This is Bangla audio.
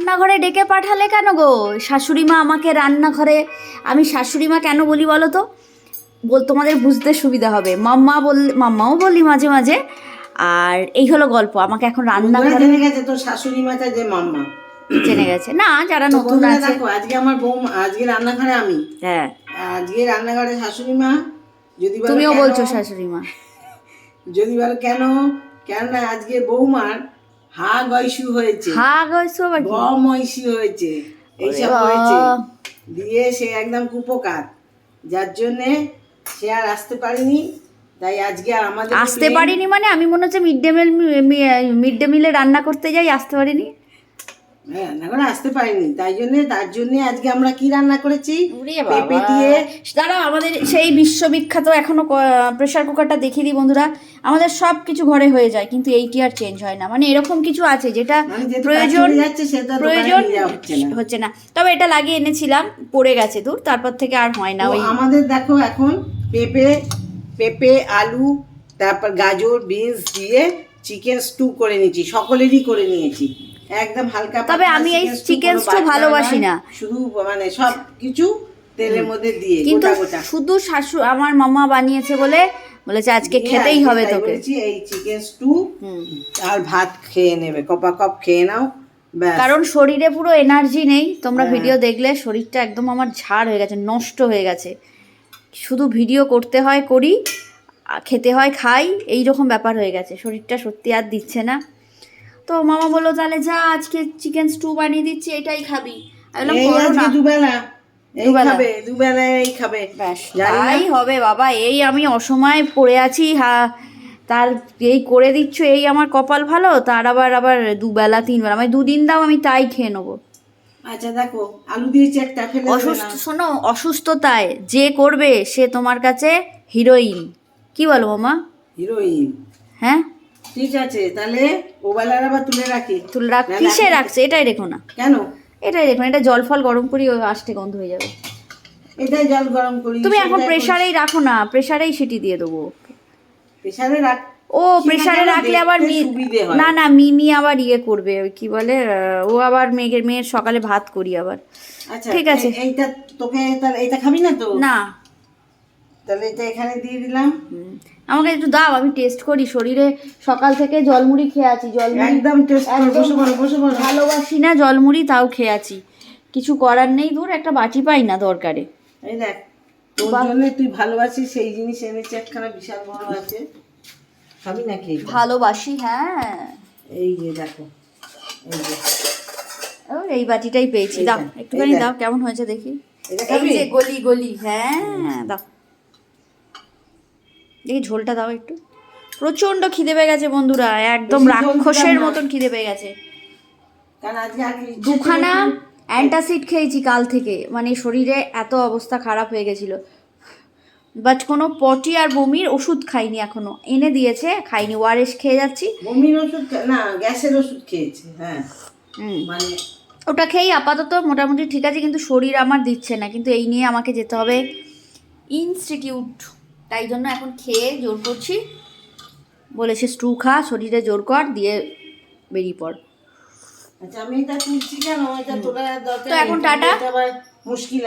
রান্নাঘরে ডেকে পাঠালে কেন গো? শাশুড়ি মা আমাকে রান্নাঘরে আমি শাশুড়ি মা কেন বলি বলো তো? বল তোমাদের বুঝতে সুবিধা হবে। মাম্মা বল মাম্মাও বলি মাঝে মাঝে। আর এই হলো গল্প আমাকে এখন রান্নাঘরে জেনে গেছে তোর শাশুড়ি মাতা যে মাম্মা। জেনে গেছে। না যারা নতুন আছে। আজকে আমার বউ আজকে রান্নাঘরে আমি। হ্যাঁ। আজকে রান্নাঘরে শাশুড়ি মা যদি বলো তুমিও বলছো শাশুড়ি মা। যদি বলো কেন কেন না আজকে বৌমার হা গয়সু হয়েছে। হা গেছো আবার? গম ঐশী হয়েছে। এইসব। হয়েছে। দিয়ে সে একদম কুপকার। যার জন্যে সে আর আসতে পারেনি। তাই আজকে আর আমাদের আসতে পারিনি মানে আমি মনে হচ্ছে mid day meal mid day মিলে রান্না করতে যাই আসতে পারিনি? রান্নাঘরে আসতে পারিনি। তাই জন্য তার জন্য আজকে আমরা কি রান্না করেছি? পেঁপে দিয়ে। দাঁড়াও আমাদের সেই বিশ্ববিখ্যাত এখনও প্রেশার কুকারটা দেখিয়ে দিই বন্ধুরা। আমাদের সব কিছু ঘরে হয়ে যায় কিন্তু এইটি আর চেঞ্জ হয় না। মানে এরকম কিছু আছে যেটা মানে প্রয়োজন প্রয়োজন হচ্ছে না। তবে এটা লাগিয়ে এনেছিলাম পড়ে গেছে দূর তারপর থেকে আর হয় না ওই আমাদের দেখো এখন পেঁপে পেঁপে আলু তারপর গাজর বিনস দিয়ে চিকেন স্টু করে নিয়েছি সকলেরই করে নিয়েছি। একদম হালকা তবে আমি এই chicken stew, chicken কোনো stew বাটা ভালোবাসি না। শুধু মানে সব কিছু তেলের মধ্যে দিয়ে কিন্তু শুধু শাশু আমার মামা বানিয়েছে বলে বলেছে আজকে খেতেই হবে তোকে। এই চিকেন স্টু আর ভাত খেয়ে নেবে কপা কপ খেয়ে নাও কারণ শরীরে পুরো এনার্জি নেই তোমরা হ্যাঁ। ভিডিও দেখলে শরীরটা একদম আমার ঝাড় হয়ে গেছে নষ্ট হয়ে গেছে। শুধু ভিডিও করতে হয় করি খেতে হয় খাই এই রকম ব্যাপার হয়ে গেছে। শরীরটা সত্যি আর দিচ্ছে না। তো মামা বলল তাহলে যা আজকে চিকেন স্টু বানিয়ে দিচ্ছি এটাই খাবি। আমি বললাম, এই করো না। দুবেলা এই দুবেলা। খাবে দুবেলা এই খাবে। ব্যাস তাই হবে বাবা এই আমি অসময়ে পড়ে আছি হা তার এই করে দিচ্ছ এই আমার কপাল ভালো তার আবার আবার দুবেলা তিনবেলা আমি দুদিন দাও আমি তাই খেয়ে নেব। আচ্ছা দেখো আলু দিয়েছি একটা ফেলে অসুস্থ শোনো অসুস্থতায় যে করবে সে তোমার কাছে হিরোইন কি বলো মামা? হিরোইন হ্যাঁ? ঠিক আছে তাহলে ওবেলার আবার তুলে রাখি। তুলে রাখ কিসে রাখছে? এটাই রেখো না। কেন? এটাই রেখো না এটা জল ফল গরম করি ওই আসতে গন্ধ হয়ে যাবে। এটাই জল গরম করি তুমি এখন প্রেসারেই রাখো না প্রেসারেই সিটি দিয়ে দেবো প্রেসারে রাখ ও কি প্রেসারে রাখলে আবার না না মিমি আবার ইয়ে করবে ওই কি বলে ও আবার মেয়ের মেয়ের সকালে ভাত করি আবার। আচ্ছা ঠিক আছে। এইটা তোকে এইটা খাবি না তো? না। তাহলে এটা এখানে দিয়ে দিলাম। আমাকে একটু দাও আমি টেস্ট করি। শরীরে সকাল থেকে জলমুড়ি খেয়ে আছি জলমুড়ি একদম টেস্ট কর বসে পড়ো বসে পড়ো। ভালোবাসি না জলমুড়ি তাও খেয়ে আছি। কিছু করার নেই দূর একটা বাটি পাই না দরকারে। এই দেখ তোর জন্য তুই ভালোবাসিস সেই জিনিস এনেছি একখানা বিশাল বড় আছে। খাবি নাকি এইটা? ভালোবাসি হ্যাঁ। এই যে দেখো। এই যে। এই বাটিটাই পেয়েছি। দাও একটুখানি দাও কেমন হয়েছে দেখি। এই যে গলি গলি হ্যাঁ দাও। দেখি ঝোলটা দাও একটু। প্রচণ্ড খিদে পেয়ে গেছে বন্ধুরা একদম রাক্ষসের মতন খিদে পেয়ে গেছে। দুখানা অ্যান্টাসিড খেয়েছি কাল থেকে মানে শরীরে এত অবস্থা খারাপ হয়ে গেছিল। বাট কোনো পটি আর বমির ওষুধ খাইনি এখনও এনে দিয়েছে খাইনি ওয়ারেস খেয়ে যাচ্ছি। বমির ওষুধ না গ্যাসের ওষুধ খেয়েছে হ্যাঁ। মানে ওটা খেয়েই আপাতত মোটামুটি ঠিক আছে কিন্তু শরীর আমার দিচ্ছে না কিন্তু এই নিয়ে আমাকে যেতে হবে। ইনস্টিটিউট। তাই জন্য এখন খেয়ে জোর করছি। বলেছে স্টু খা শরীরে জোর কর দিয়ে বেরিয়ে পড়। আচ্ছা আমি এটা তুলছি কেন? এটা তোলা দরকার তো এখন টাটা। মুশকিল